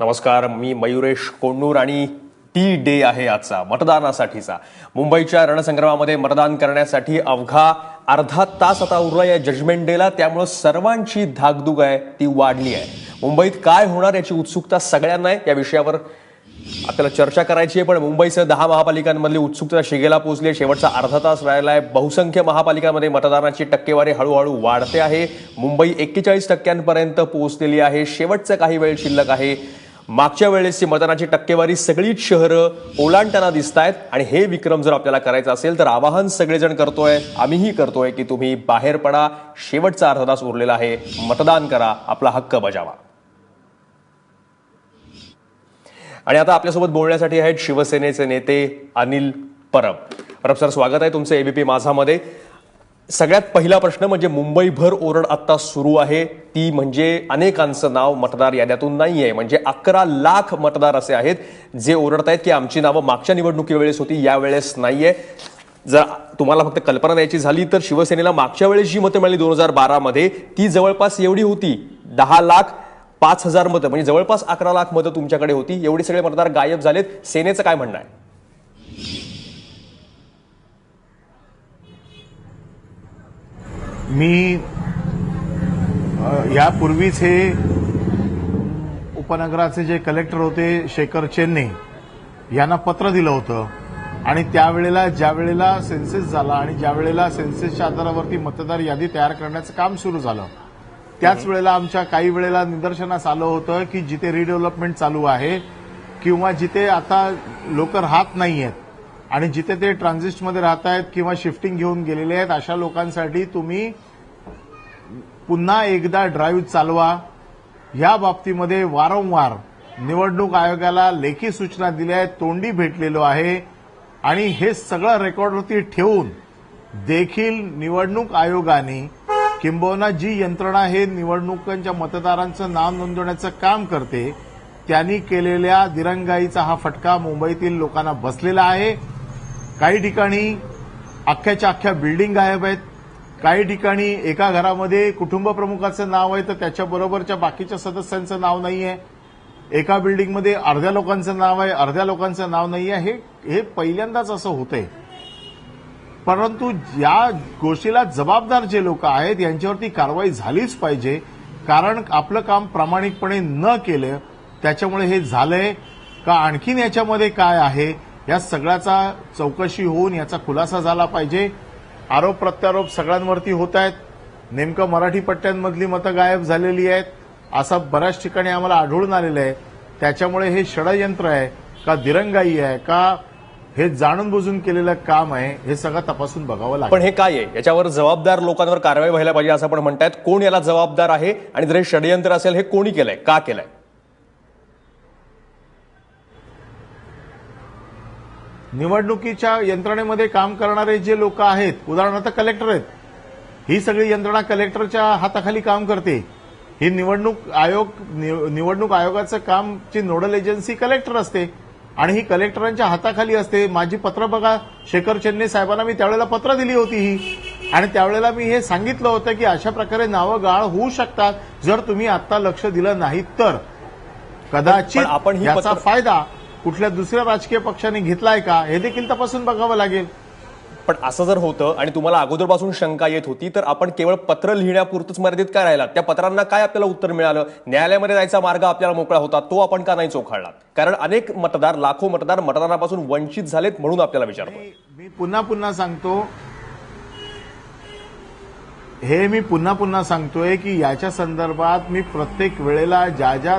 नमस्कार मी मयुरेश कोंडूर आणि T day आहे आजचा मतदानासाठीचा. मुंबईच्या रणसंग्रामामध्ये मतदान करण्यासाठी अवघा अर्धा तास आता उरला या जजमेंट डेला त्यामुळं सर्वांची धाकधूक आहे ती वाढली आहे. मुंबईत काय होणार याची उत्सुकता सगळ्यांना आहे या विषयावर आपल्याला चर्चा करायची आहे. पण मुंबईसह दहा महापालिकांमधली उत्सुकता शिगेला पोहोचली आहे. शेवटचा अर्धा तास राहिला आहे. बहुसंख्य महापालिकांमध्ये मतदानाची टक्केवारी हळूहळू वाढते आहे. मुंबई एक्केचाळीस टक्क्यांपर्यंत पोहोचलेली आहे. शेवटचं काही वेळ शिल्लक आहे. मागच्या वेळेसची मतदानाची टक्केवारी सगळीच शहरं ओलांडताना दिसत आहेत आणि हे विक्रम जर आपल्याला करायचं असेल तर आवाहन सगळेजण करतोय आम्हीही करतोय की तुम्ही बाहेर पडा शेवटचा अर्धा तास उरलेला आहे. मतदान करा आपला हक्क बजावा. आणि आता आपल्यासोबत बोलण्यासाठी आहेत शिवसेनेचे नेते अनिल परब. परब सर स्वागत आहे तुमचं एबीपी माझामध्ये. सगळ्यात पहिला प्रश्न म्हणजे मुंबईभर ओरड आत्ता सुरू आहे. ती म्हणजे अनेकांचं नाव मतदार याद्यातून नाही आहे. म्हणजे अकरा लाख मतदार असे आहेत जे ओरडत आहेत की आमची नावं मागच्या निवडणुकीवेळेस होती यावेळेस आहे जर तुम्हाला फक्त कल्पना द्यायची झाली तर शिवसेनेला मागच्या वेळेस जी मतं मिळाली दोन हजार बारामध्ये ती जवळपास एवढी होती. दहा लाख पाच हजार मतं म्हणजे जवळपास अकरा लाख मतं तुमच्याकडे होती. एवढे सगळे मतदार गायब झालेत. सेनेचं काय म्हणणं आहे? मी यापूर्वीच हे उपनगराचे जे कलेक्टर होते शेखर चेन्ने यांना पत्र दिलं होतं. आणि त्यावेळेला ज्या वेळेला सेन्सेस झाला आणि ज्या वेळेला सेन्सेसच्या आधारावरती मतदार यादी तयार करण्याचं काम सुरू झालं त्याच वेळेला आमच्या काही वेळेला निदर्शनास आलं होतं की जिथे रिडेव्हलपमेंट चालू आहे किंवा जिथे आता लोक राहत नाही आहेत आणि जिथे ते ट्रान्झिस्टमध्ये राहत आहेत किंवा शिफ्टिंग घेऊन गेलेले आहेत अशा लोकांसाठी तुम्ही पुन्हा एकदा ड्राईव्ह चालवा. या बाबतीमध्ये वारंवार निवडणूक आयोगाला लेखी सूचना दिल्या आहेत तोंडी भेटलेलो आहे. आणि हे सगळं रेकॉर्डवरती ठेवून देखील निवडणूक आयोगाने किंबहुना जी यंत्रणा हे निवडणुकांच्या मतदारांचं नाव नोंदवण्याचं काम करते. त्यांनी केलेल्या दिरंगाईचा हा फटका मुंबईतील लोकांना बसलेला आहे. काही ठिकाणी अख्ख्याच्या अख्ख्या बिल्डिंग गायब आहेत. काही ठिकाणी एका घरामध्ये कुटुंब प्रमुखाचं नाव आहे तर त्याच्याबरोबरच्या बाकीच्या सदस्यांचं नाव नाही आहे एका बिल्डिंगमध्ये अर्ध्या लोकांचं नाव आहे अर्ध्या लोकांचं नाव नाही आहे हे हे पहिल्यांदाच असं होतंय. परंतु या गोष्टीला जबाबदार जे लोक आहेत यांच्यावरती कारवाई झालीच पाहिजे. कारण आपलं काम प्रामाणिकपणे न केलं त्याच्यामुळे हे झालंय. का आणखीन याच्यामध्ये काय आहे? या सगळ्याचा चौकशी होऊन याचा खुलासा झाला पाहिजे. आरोप प्रत्यारोप सगळ्यांवरती होत आहेत. नेमकं मराठी पट्ट्यांमधली मतं गायब झालेली आहेत. असं बऱ्याच ठिकाणी आम्हाला आढळून आलेलं आहे. त्याच्यामुळे हे षडयंत्र आहे का दिरंगाई आहे का हे जाणून बुजून केलेलं काम आहे हे सगळं तपासून बघावं लागेल. पण हे काय आहे? याच्यावर जबाबदार लोकांवर कारवाई व्हायला पाहिजे असं पण म्हणतायत. कोण याला जबाबदार आहे आणि जर हे षडयंत्र असेल हे कोणी केलंय? का केलंय? निवडणुकीच्या यंत्रणेमध्ये काम करणारे जे लोक आहेत उदाहरणार्थ कलेक्टर आहेत ही सगळी यंत्रणा कलेक्टरच्या हाताखाली काम करते. ही निवडणूक आयोग निव- निवडणूक आयोगाचं कामची नोडल एजन्सी कलेक्टर असते आणि ही कलेक्टरांच्या हाताखाली असते. माझी पत्र बघा शेखर चेन्ने साहेबांना मी त्यावेळेला पत्र दिली होती ही. आणि त्यावेळेला मी हे सांगितलं होतं की अशा प्रकारे नावं गाळ होऊ शकतात. जर तुम्ही आता लक्ष दिलं नाही तर. कदाचित याचा फायदा कुठल्या दुसऱ्या राजकीय पक्षाने घेतलाय का हे देखील तपासून बघावं लागेल. पण असं जर होतं आणि तुम्हाला अगोदरपासून शंका येत होती तर आपण केवळ पत्र लिहिण्यापुरतच मर्यादित काय राहिला त्या पत्रांना काय आपल्याला उत्तर मिळालं? न्यायालयामध्ये जायचा मार्ग आपल्याला मोकळा होता तो आपण का नाही चोखाळला कारण अनेक मतदार लाखो मतदार मतदानापासून वंचित झालेत म्हणून आपल्याला विचारतो मी पुन्हा पुन्हा सांगतो हे मी पुन्हा पुन्हा सांगतोय की याच्या संदर्भात मी प्रत्येक वेळेला ज्या ज्या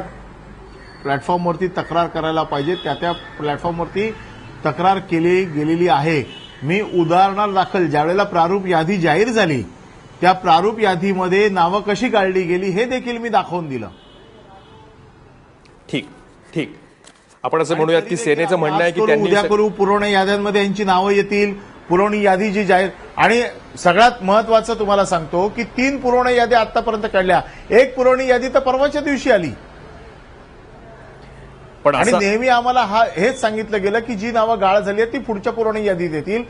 प्लॅटफॉर्मवरती तक्रार करायला पाहिजे. त्या त्या प्लॅटफॉर्मवरती तक्रार केली गेलेली आहे. मी उदाहरणादाखल ज्यावेळेला प्रारूप यादी जाहीर झाली त्या प्रारूप यादीमध्ये नावं कशी काढली गेली हे देखील मी दाखवून दिलं. ठीक ठीक. आपण असं म्हणूयात की सेनेचं म्हणणं आहे की त्यांनी उद्या करू पुरवणी याद्यांमध्ये यांची नावं येतील पुरवणी यादी जी जाहीर आणि सगळ्यात महत्वाचं तुम्हाला सांगतो की तीन पुरवणी याद्या आतापर्यंत काढल्या. एक पुरवणी यादी तर परवाच्या दिवशी आली. पण आणि नेहमी आम्हाला हा हेच सांगितलं गेलं की जी नावं गाळ झाली आहेत ती पुढच्या पुरवणी यादीत येतील.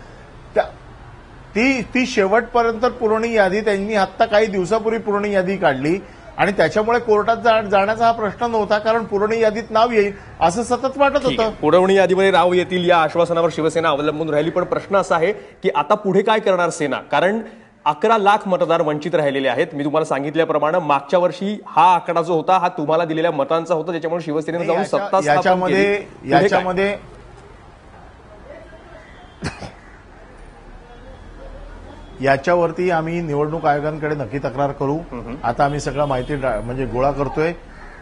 ती ती शेवटपर्यंत पुरवणी यादी त्यांनी आत्ता काही दिवसापूर्वी पुरवणी यादी काढली. आणि त्याच्यामुळे कोर्टात जाण्याचा हा प्रश्न नव्हता कारण पुरवणी यादीत नाव येईल असं सतत वाटत होतं. पुरवणी यादीमध्ये राव येतील या आश्वासनावर शिवसेना अवलंबून राहिली. पण प्रश्न असा आहे की आता पुढे काय करणार सेना? कारण अकरा लाख मतदार वंचित राहिलेले आहेत. मी तुम्हाला सांगितल्याप्रमाणे मागच्या वर्षी हा आकडा जो होता हा तुम्हाला दिलेल्या मतांचा होता त्याच्यामुळे शिवसेनेने जाऊन सत्ता याच्यामध्ये? याच्यामध्ये याच्यावरती आम्ही निवडणूक आयोगांकडे नक्की तक्रार करू. आता आम्ही सगळं माहिती म्हणजे गोळा करतोय.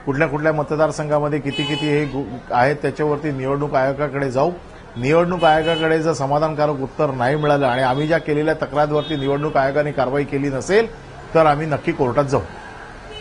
कुठल्या कुठल्या मतदारसंघामध्ये किती किती हे आहेत त्याच्यावरती निवडणूक आयोगाकडे जाऊ. निवडणूक आयोगाकडे जर समाधानकारक उत्तर नाही मिळालं आणि आम्ही ज्या केलेल्या तक्रारवरती निवडणूक आयोगाने कारवाई केली नसेल तर आम्ही नक्की कोर्टात जाऊ.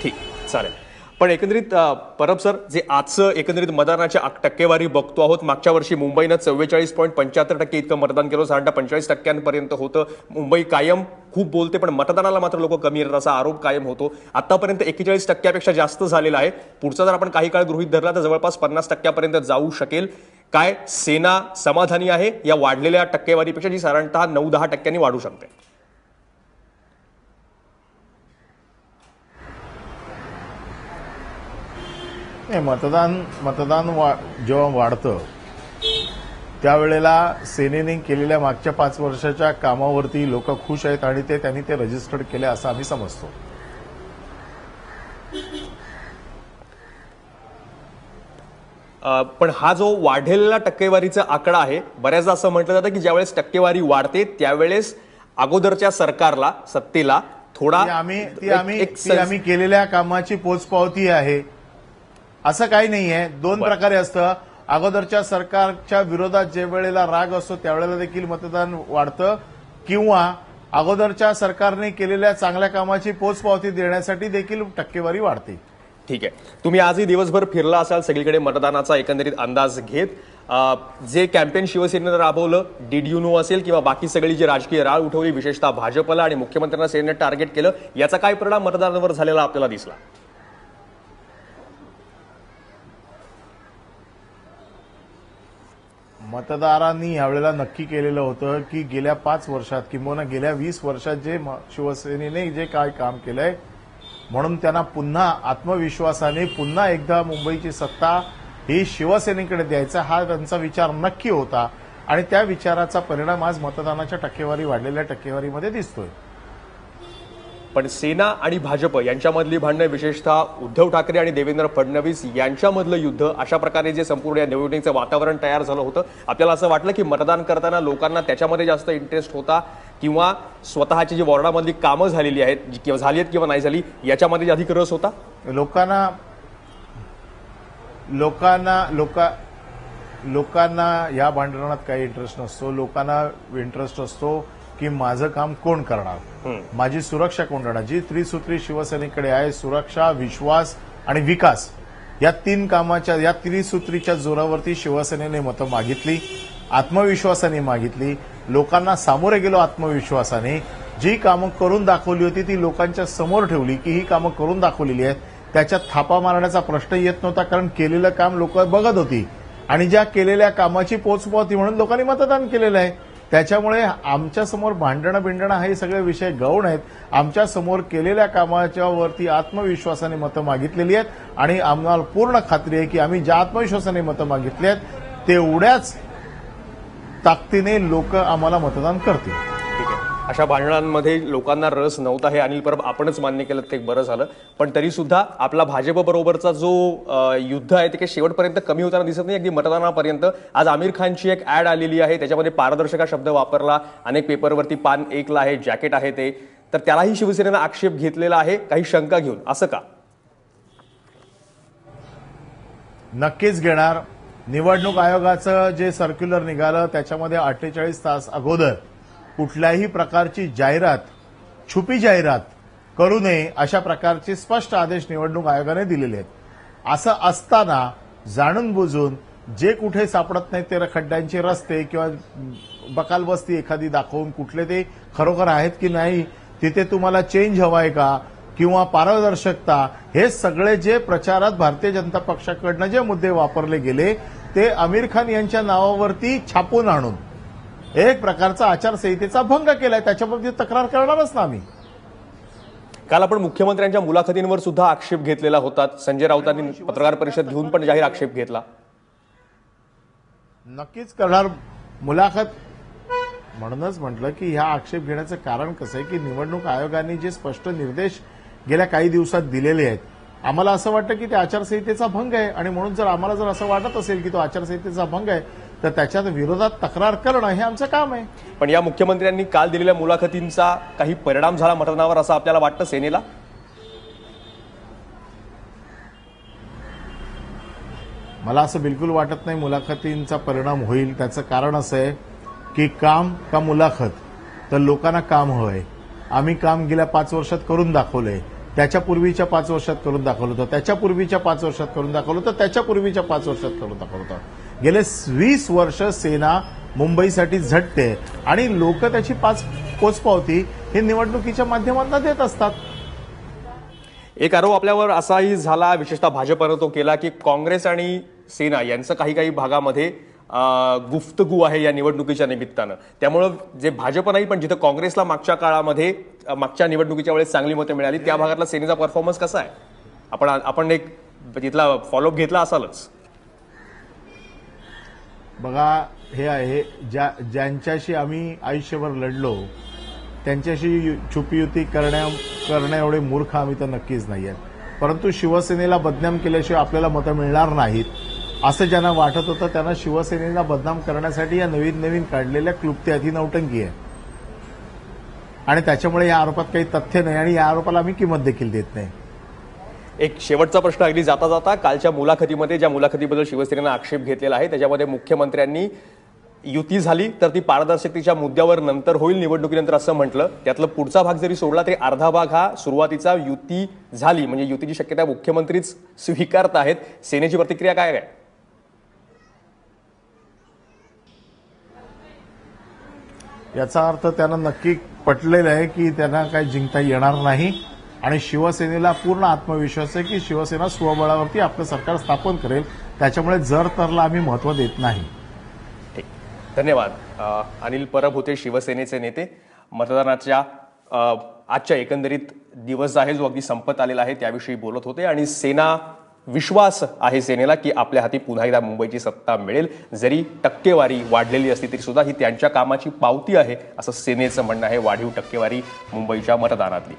ठीक चालेल. पण एकंदरीत परब सर जे आजचं एकंदरीत मतदानाची टक्केवारी बघतो आहोत मागच्या वर्षी मुंबईनं चव्वेचाळीस पॉईंट पंच्याहत्तर टक्के इतकं मतदान केलं साधारणतः पंचेचाळीस टक्क्यांपर्यंत होतं. मुंबई कायम खूप बोलते पण मतदानाला मात्र लोक कमी येतात असा आरोप कायम होतो. आतापर्यंत एक्केचाळीस टक्क्यापेक्षा जास्त झालेला आहे. पुढचा जर आपण काही काळ गृहित धरला तर जवळपास पन्नास टक्क्यापर्यंत जाऊ शकेल. काय सेना समाधानी आहे या वाढलेल्या टक्केवारीपेक्षा जी साधारणतः नऊ दहा टक्क्यांनी वाढू शकते? नाही मतदान मतदान वा जेव्हा वाढतं त्यावेळेला सेनेने केलेल्या मागच्या पाच वर्षाच्या कामावरती लोक खुश आहेत आणि ते त्यांनी ते रजिस्टर्ड केले असं आम्ही समजतो. पण हा जो वाढलेला टक्केवारीचा आकडा आहे बऱ्याचदा असं म्हटलं जातं की ज्यावेळेस टक्केवारी वाढते त्यावेळेस अगोदरच्या सरकारला सत्तेला थोडा आम्ही ती आम्ही आम्ही केलेल्या कामाची पोचपावती आहे. असं काही नाहीये. दोन. प्रकारे असतं. अगोदरच्या सरकारच्या विरोधात जे वेळेला राग असतो त्यावेळेला देखील मतदान वाढतं. किंवा अगोदरच्या सरकारने केलेल्या चांगल्या कामाची पोचपावती देण्यासाठी देखील टक्केवारी वाढते. ठीक आहे. तुम्ही आजही दिवसभर फिरला असाल सगळीकडे मतदानाचा एकंदरीत अंदाज घेत. जे कॅम्पेन शिवसेनेनं राबवलं डीड यू नो असेल किंवा बाकी सगळी जी राजकीय राळ उठवली विशेषतः भाजपला आणि मुख्यमंत्र्यांना सेनेनं टार्गेट केलं याचा काय परिणाम मतदानावर झालेला आपल्याला दिसला? मतदारांनी यावेळेला नक्की केलेलं होतं की गेल्या पाच वर्षात किंबहुना गेल्या वीस वर्षात जे शिवसेनेने जे काय काम केलंय म्हणून त्यांना पुन्हा आत्मविश्वासाने पुन्हा एकदा मुंबईची सत्ता ही शिवसेनेकडे द्यायचा हा त्यांचा विचार नक्की होता. आणि त्या विचाराचा परिणाम आज मतदानाच्या टक्केवारी वाढलेल्या टक्केवारीमध्ये दिसतोय. पण सेना आणि भाजप यांच्यामधली भांडणं विशेषतः उद्धव ठाकरे आणि देवेंद्र फडणवीस यांच्यामधलं युद्ध अशा प्रकारे जे संपूर्ण या निवडणुकीचं वातावरण तयार झालं होतं आपल्याला असं वाटलं की मतदान करताना लोकांना त्याच्यामध्ये जास्त इंटरेस्ट होता? किंवा स्वतःची जी वॉर्डामधली कामं झालेली आहेत जी- किंवा झाली आहेत किंवा नाही झाली याच्यामध्ये अधिक रस होता? लोकांना लोकांना लोका लोकांना या भांडणात काही इंटरेस्ट नसतो. लोकांना इंटरेस्ट असतो की माझं काम कोण करणार? माझी सुरक्षा कोण करणार? जी त्रिसूत्री शिवसेनेकडे आहे सुरक्षा विश्वास आणि विकास या तीन कामाच्या या त्रिसूत्रीच्या जोरावरती शिवसेनेने मतं मागितली आत्मविश्वासाने मागितली लोकांना सामोरे गेलो आत्मविश्वासाने. जी कामं करून दाखवली होती ती लोकांच्या समोर ठेवली की ही कामं करून दाखवलेली आहेत. त्याच्यात थापा मारण्याचा प्रश्न येत नव्हता कारण केलेलं काम लोक बघत होती. आणि ज्या केलेल्या कामाची पोचपावती म्हणून लोकांनी मतदान केलेलं आहे. त्याच्यामुळे आमच्यासमोर भांडणं बिंडणं हे सगळे विषय गौण आहेत. आमच्यासमोर केलेल्या कामाच्या वरती आत्मविश्वासाने मतं मागितलेली आहेत. आणि आम्हाला पूर्ण खात्री आहे की आम्ही ज्या आत्मविश्वासाने मतं मागितली आहेत तेवढ्याच ताकदीने लोक आम्हाला मतदान करतील. ठीक आहे. अशा भांडणांमध्ये लोकांना रस नव्हता हे अनिल परब आपणच मान्य केलं ते बरं झालं. पण तरी सुद्धा आपला भाजप बरोबरचा जो युद्ध आहे ते काही शेवटपर्यंत कमी होताना दिसत नाही अगदी मतदानापर्यंत. आज आमिर खानची एक ऍड आलेली आहे त्याच्यामध्ये पारदर्शक हा शब्द वापरला. अनेक पेपरवरती पान एकला आहे जॅकेट आहे ते. तर त्यालाही शिवसेनेनं आक्षेप घेतलेला आहे काही शंका घेऊन. असं का? नक्कीच घेणार. निवडणूक आयोगाचं जे सर्क्युलर निघालं त्याच्यामध्ये अठ्ठेचाळीस तास अगोदर कुठल्याही प्रकारची जाहिरात छुपी जाहिरात करू नये अशा प्रकारचे स्पष्ट आदेश निवडणूक आयोगाने दिलेले आहेत. असं असताना जाणून बुजून जे कुठे सापडत नाही ते खड्ड्यांचे रस्ते किंवा बकालबस्ती एखादी दाखवून कुठले ते खरोखर आहेत की नाही तिथे तुम्हाला चेंज हवाय का? किंवा पारदर्शकता हे सगळे जे प्रचारात भारतीय जनता पक्षाकडनं जे मुद्दे वापरले गेले ते आमिर खान यांच्या नावावरती छापून आणून एक प्रकारचा आचारसंहितेचा भंग केलाय. त्याच्या बाबतीत तक्रार करणारच ना आम्ही. काल आपण मुख्यमंत्र्यांच्या मुलाखतींवर सुद्धा आक्षेप घेतलेला होता. संजय राऊतांनी पत्रकार परिषद घेऊन पण जाहीर आक्षेप घेतला. नक्कीच करणार मुलाखत. म्हणूनच म्हटलं की ह्या आक्षेप घेण्याचं कारण कसं आहे की निवडणूक आयोगाने जे स्पष्ट निर्देश गेल्या काही दिवसात दिलेले आहेत. आम्हाला असं वाटतं की ते आचारसंहितेचा भंग आहे आणि म्हणून जर आम्हाला जर असं वाटत असेल की तो आचारसंहितेचा भंग आहे तर त्याच्यात विरोधात तक्रार करणं हे आमचं काम आहे. पण या मुख्यमंत्र्यांनी काल दिलेल्या मुलाखतींचा काही परिणाम झाला मतदानावर असं आपल्याला वाटतं सेनेला? मला असं बिलकुल वाटत नाही मुलाखतींचा परिणाम होईल. त्याचं कारण असं आहे की काम का मुलाखत तर लोकांना काम हवंय. आम्ही काम गेल्या पाच वर्षात करून दाखवलंय. त्याच्या पूर्वीच्या पाच वर्षात करून दाखवलं होतं. त्याच्या पूर्वीच्या पाच वर्षात करून दाखवलं होतं. त्याच्या पूर्वीच्या पाच वर्षात करून दाखवलं होतं. गेले वीस वर्ष सेना मुंबईसाठी झटते आणि लोक त्याची पाच पोचपावती हे निवडणुकीच्या माध्यमातून देत असतात. एक आरोप आपल्यावर असाही झाला. विशेषतः भाजपनं तो केला की काँग्रेस आणि सेना यांचं काही काही भागामध्ये गुफ्तगू आहे या निवडणुकीच्या निमित्तानं. त्यामुळं जे भाजप नाही पण जिथं काँग्रेसला मागच्या काळामध्ये मागच्या निवडणुकीच्या वेळेस चांगली मतं मिळाली त्या भागातला सेनेचा परफॉर्मन्स कसा आहे? आपण आपण एक तिथला फॉलोअप घेतला असालच. बघा हे आहे ज्या ज्यांच्याशी आम्ही आयुष्यभर लढलो त्यांच्याशी यु- छुपी युती करण्या करण्या एवढे मूर्ख आम्ही तर नक्कीच नाही आहेत परंतु शिवसेनेला बदनाम केल्याशिवाय आपल्याला मतं मिळणार नाहीत. असं ज्यांना वाटत होतं त्यांना शिवसेनेला बदनाम करण्यासाठी या नवीन नवीन काढलेल्या क्लुप्ती अति नौटंकी आहे. आणि त्याच्यामुळे या आरोपात काही तथ्य नाही आणि या आरोपाला आम्ही किंमत देखील देत नाही. एक शेवटचा प्रश्न अगदी जाता जाता कालच्या मुलाखतीमध्ये ज्या मुलाखतीबद्दल शिवसेनेनं आक्षेप घेतलेला आहे त्याच्यामध्ये मुख्यमंत्र्यांनी युती झाली तर ती पारदर्शकतेच्या मुद्द्यावर नंतर होईल निवडणुकीनंतर असं म्हटलं. त्यातलं पुढचा भाग जरी सोडला तरी अर्धा भाग हा सुरुवातीचा युती झाली. म्हणजे युतीची शक्यता मुख्यमंत्रीच स्वीकारत आहेत. सेनेची प्रतिक्रिया काय आहे? याचा अर्थ त्यांना नक्की पटलेलं आहे की त्यांना काही जिंकता येणार नाही. आणि शिवसेनेला पूर्ण आत्मविश्वास आहे की शिवसेना स्वबळावरती आपलं सरकार स्थापन करेल. त्याच्यामुळे जर तरला आम्ही महत्त्व देत नाही. ठीक धन्यवाद अनिल परब होते शिवसेनेचे नेते. मतदानाच्या आजच्या एकंदरीत दिवस आहे जो अगदी संपत आलेला आहे त्याविषयी बोलत होते. आणि सेना विश्वास आहे सेनेला की आपल्या हाती पुन्हा एकदा मुंबईची सत्ता मिळेल. जरी टक्केवारी वाढलेली असली तरी सुद्धा ही त्यांच्या कामाची पावती आहे असं सेनेचं म्हणणं आहे. वाढीव टक्केवारी मुंबईच्या मतदानातली.